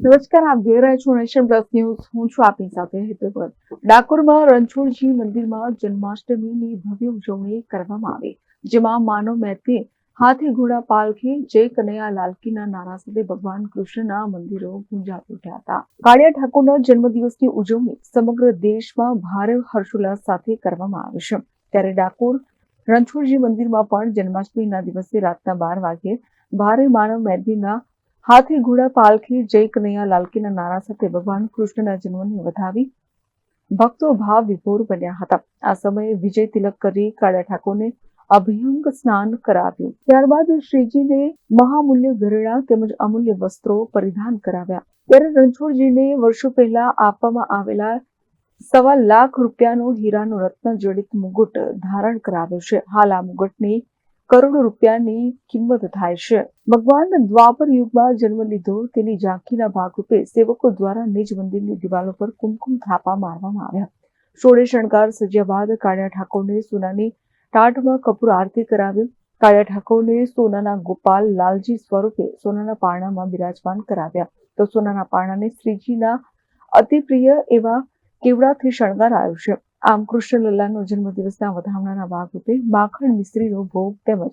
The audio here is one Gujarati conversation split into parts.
નમસ્કાર, આપ જોઈ રહ્યા છો નેશન પ્લસ ન્યૂઝ. હું છું આપની સાથે હેતુ ડાકોરમાં રણછોડજી મંદિરમાં જન્માષ્ટમીની ભવ્ય ઉજવણી કરવામાં આવી, જેમાં માનવ મૈત્રીએ હાથી ઘોડા પાલખી, જય કનૈયા લાલકીના નારા સાથે ભગવાન કૃષ્ણના મંદિરો ગુંજા ઉઠ્યા હતા. કાળિયા ઠાકોરના જન્મદિવસની ઉજવણી સમગ્ર દેશમાં ભારે હર્ષોલ્લાસ સાથે કરવામાં આવી છે. ત્યારે ડાકોર રણછોડજી મંદિરમાં પણ જન્માષ્ટમીના દિવસે રાતના બાર વાગ્યે ભારે માનવ મૈત્રીના હાથી, ઘોડા, પાલખી જય કનૈયા લાલકીના નારા સાથે ભગવાન કૃષ્ણના જન્મને વધાવી ભક્તો ભાવ વિભોર બન્યા હતા. આ સમયે વિજય તિલક કરી કાળા ઠાકોરને અભિયંગ સ્નાન કરાવ્યું. ત્યારબાદ શ્રીજીને મહામૂલ્ય ઘરેણા તેમજ અમૂલ્ય વસ્ત્રો પરિધાન કરાવ્યા. ત્યારે રણછોડજીને વર્ષો પહેલા આપવામાં આવેલા સવા લાખ રૂપિયાનો હીરાનો રત્ન જડિત મુગુટ ધારણ કરાવ્યો છે. હાલ આ મુગટની કરોડો રૂપિયાની કિંમત થાય છે. ભગવાન દ્વાપર યુગમાં જન્મ લીધો. તેની ઝાંખીના ભાગરૂપે સેવકો દ્વારા નિજ મંદિરની દિવાલો પર કુમકુમ થાપા મારવામાં આવ્યા. સોળે શણગાર સજ્યા બાદ કાળિયા ઠાકોરને સોનાની ટાટમાં કપૂર આરતી કરાવ્યું કાળિયા ઠાકોરને સોનાના ગોપાલ લાલજી સ્વરૂપે સોનાના પારણામાં બિરાજમાન કરાવ્યા. તો સોનાના પારણાને શ્રીજીના અતિ પ્રિય એવા કેવડાથી શણગારાયો છે. આમ કૃષ્ણલલ્લાનો જન્મદિવસના વધામણાના ભાગરૂપે માખણ મિસ્ત્રીનો ભોગ તેમજ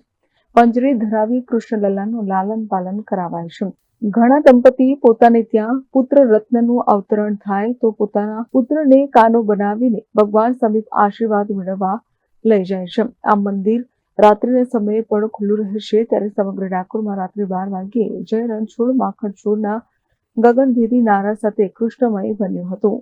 પંજરે ધરાવી કૃષ્ણલલ્લાનું લાલન પાલન કરાવાય છે. ઘણા દંપતી પોતાને ત્યાં પુત્ર રત્નનું અવતરણ થાય તો પોતાના પુત્રને કાનો બનાવીને ભગવાન સમીપ આશીર્વાદ મેળવવા લઈ જાય છે. આ મંદિર રાત્રિના સમયે પણ ખુલ્લું રહેશે ત્યારે સમગ્ર ડાકોરમાં રાત્રે બાર વાગ્યે જય રણછોડ માખણ છોડના ગગનભેદી નારા સાથે કૃષ્ણમય બન્યું હતું.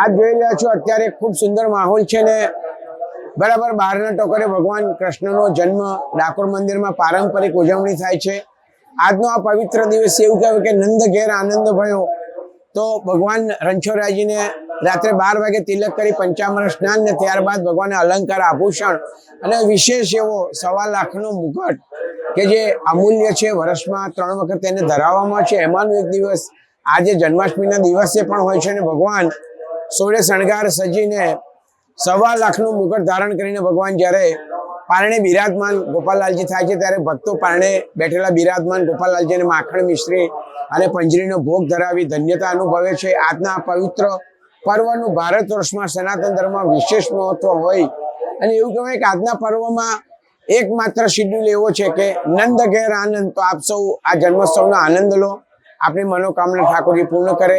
આપ જોઈ રહ્યા છો, અત્યારે ખૂબ સુંદર માહોલ છે ને. બરાબર, બહારના ટોકરે ભગવાન કૃષ્ણનો જન્મ ડાકોર મંદિરમાં પારંપરિક ઉજવણી થાય છે. આજનો આ પવિત્ર દિવસ એવું કહેવાય કે નંદ ઘેર આનંદ ભયો. તો ભગવાન રણછોડરાયજીને રાત્રે બાર વાગે તિલક કરી પંચામર સ્નાન ને ત્યારબાદ ભગવાનને અલંકાર, આભૂષણ અને વિશેષ એવો સવા લાખનો મુગટ કે જે અમૂલ્ય છે, વર્ષમાં ત્રણ વખત તેને ધરાવવામાં છે. એમાંનો એક દિવસ આજે જન્માષ્ટમીના દિવસે પણ હોય છે અને ભગવાન સોળે શણગાર સજીને સવા લાખનું મુગટ ધારણ કરીને ભગવાન જ્યારે પારણે બિરાજમાન ગોપાલલાલજી થાય છે, ત્યારે ભક્તો પારણે બેઠેલા બિરાજમાન ગોપાલલાલજીને માખણ મિશ્રી અને પંજરીનો ભોગ ધરાવી ધન્યતા અનુભવે છે. આજના પવિત્ર પર્વનું ભારત વર્ષમાં સનાતન ધર્મમાં વિશેષ મહત્વ હોય અને એવું કહેવાય કે આજના પર્વમાં એકમાત્ર શિડ્યુલ એવો છે કે નંદ ઘેર આનંદ. તો આપ સૌ આ જન્મોત્સવનો આનંદ લો. આપણી મનોકામના ઠાકોરજી પૂર્ણ કરે.